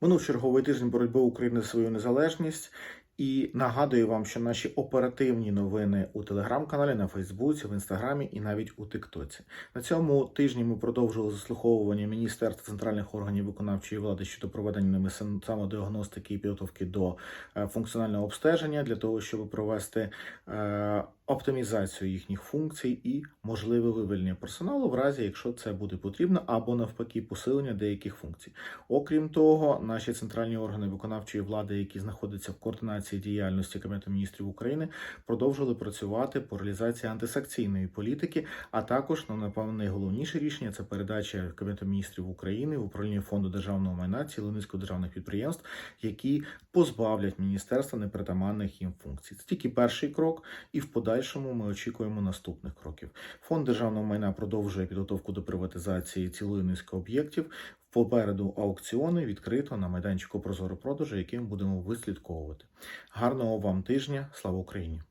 Минув черговий тиждень боротьби України за свою незалежність. І нагадую вам, що наші оперативні новини у телеграм-каналі, на Фейсбуці, в інстаграмі і навіть у Тиктоці. На цьому тижні ми продовжили заслуховування Міністерства центральних органів виконавчої влади щодо проведення ними сам- самодіагностики і підготовки до е, функціонального обстеження для того, щоб провести е, оптимізацію їхніх функцій і можливе вивільнення персоналу, в разі якщо це буде потрібно, або навпаки посилення деяких функцій. Окрім того, наші центральні органи виконавчої влади, які знаходяться в координації діяльності Кабінету міністрів України, продовжили працювати по реалізації антисанкційної політики, а також ну, напевно найголовніше рішення це передача Кабінету міністрів України в управління фонду державного майна цілого низку державних підприємств, які позбавлять міністерства непритаманних їм функцій. Це тільки перший крок, і в подальшому ми очікуємо наступних кроків. Фонд державного майна продовжує підготовку до приватизації цілої низки об'єктів. Попереду аукціони відкрито на майданчику Прозоро продажу, яким будемо вислідковувати. Гарного вам тижня! Слава Україні!